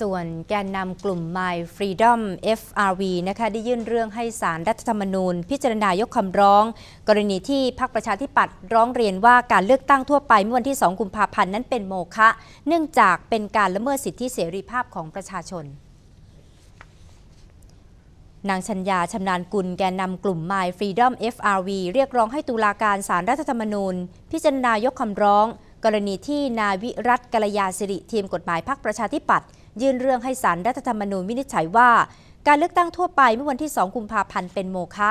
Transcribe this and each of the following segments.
ส่วนแกนนำกลุ่ม My Freedom FRV นะคะได้ยื่นเรื่องให้สารรัฐธรรมนูญ พิจารณายกคำร้อง กรณีที่พรรคประชาธิปัตย์ร้องเรียนว่าการเลือกตั้งทั่วไปเมื่อวันที่ 2 กุมภาพันธ์นั้นเป็นโมฆะเนื่องจากเป็นการละเมิดสิทธิเสรีภาพของประชาชนนางชัญญาชำนาญกุลแกนนำกลุ่ม My Freedom FRV เรียกร้องให้ตุลาการศาลรัฐธรรมนูญ พิจารณายกคำร้อง กรณีที่นายวิรัตกัลยาสิริทีมกฎหมายพรรคประชาธิปัตย์ ยื่นเรื่องให้ศาลรัฐธรรมนูญวินิจฉัยว่า การเลือกตั้งทั่วไปเมื่อวันที่ 2 กุมภาพันธ์เป็นโมฆะ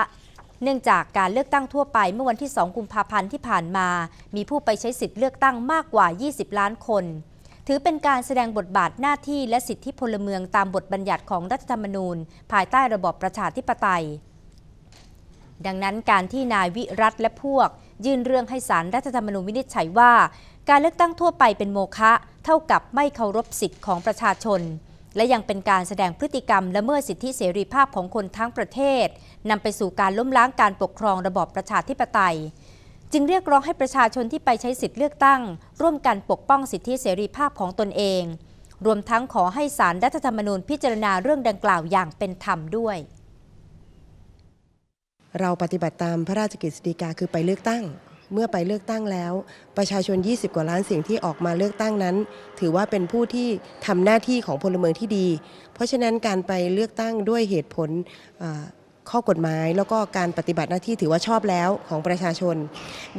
เนื่องจากการเลือกตั้งทั่วไปเมื่อวันที่ 2 กุมภาพันธ์ที่ผ่านมา มีผู้ไปใช้สิทธิ์เลือกตั้งมากกว่า 20 ล้านคน ถือเป็นการแสดงบทบาทหน้าที่และสิทธิพลเมืองตามบทบัญญัติของรัฐธรรมนูญ ภายใต้ระบอบประชาธิปไตย ดังนั้นการที่นายวิรัตและพวก ยื่นเรื่องให้สารรัฐธรรมนูญวินิจฉัยว่า การเลือกตั้งทั่วไปเป็นโมฆะ เท่ากับไม่เคารพสิทธิ์ของประชาชน และยังเป็นการแสดงพฤติกรรมละเมิดสิทธิเสรีภาพของคนทั้งประเทศนำไปสู่การล้มล้างการปกครองระบอบประชาธิปไตย จึงเรียกร้องให้ประชาชนที่ไปใช้สิทธิเลือกตั้ง ร่วมกันปกป้องสิทธิเสรีภาพของตนเอง รวมทั้งขอให้สารรัฐธรรมนูญพิจารณาเรื่องดังกล่าวอย่างเป็นธรรมด้วยเราปฏิบัติตามพระราชกฤษฎีกาคือไปเลือกตั้ง เมื่อไปเลือกตั้งแล้ว ประชาชน 20 กว่าล้านเสียงที่ออกมาเลือกตั้งนั้น ถือว่าเป็นผู้ที่ทำหน้าที่ของพลเมืองที่ดี เพราะฉะนั้นการไปเลือกตั้งด้วยเหตุผลข้อกฎหมาย แล้วก็การปฏิบัติหน้าที่ถือว่าชอบแล้วของประชาชน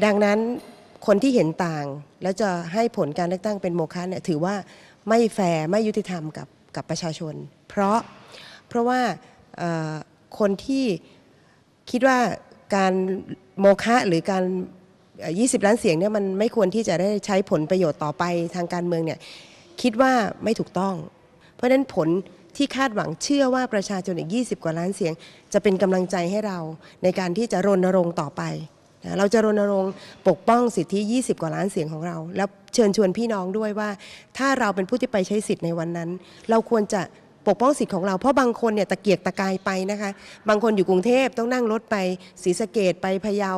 ดังนั้นคนที่เห็นต่าง แล้วจะให้ผลการเลือกตั้งเป็นโมฆะเนี่ยถือว่าไม่แฟร์ไม่ยุติธรรมกับกับประชาชน เพราะเพราะว่าคนที่คิดว่าการโมฆะหรือการ 20 ล้านเสียงเนี่ยมันไม่ควรที่จะได้ใช้ผลประโยชน์ต่อไปทางการเมืองเนี่ยคิดว่าไม่ถูกต้อง เพราะฉะนั้นผลที่คาดหวังเชื่อว่าประชาชนอีก 20 กว่าล้านเสียง จะเป็นกำลังใจให้เราในการที่จะรณรงค์ต่อไปนะเราจะรณรงค์ปกป้องสิทธิ 20 กว่าล้านเสียงของเรา แล้วเชิญชวนพี่น้องด้วยว่า ถ้าเราเป็นผู้ที่ไปใช้สิทธิ์ในวันนั้น เราควรจะปกป้องสิทธิ์ของเราเพราะบางคนเนี่ยตะเกียกตะกายไปนะคะ บางคนอยู่กรุงเทพต้องนั่งรถไปศรีสะเกดไปพะเยา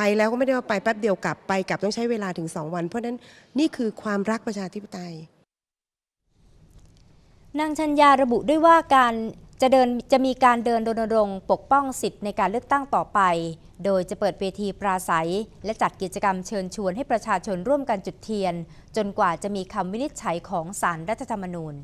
ไปแล้วก็ไม่ได้ว่าไปแป๊บเดียวกลับไปกลับต้องใช้เวลาถึง2วัน เพราะฉะนั้นนี่คือความรักประชาธิปไตย นางชัญญาระบุด้วยว่าการจะเดินจะมีการเดินรณรงค์ปกป้องสิทธิ์ในการเลือกตั้งต่อไป โดยจะเปิดเวทีปราศัย และจัดกิจกรรมเชิญชวนให้ประชาชนร่วมกันจุดเทียน จนกว่าจะมีคำวินิจฉัยของศาลรรัฐธรรมนูญ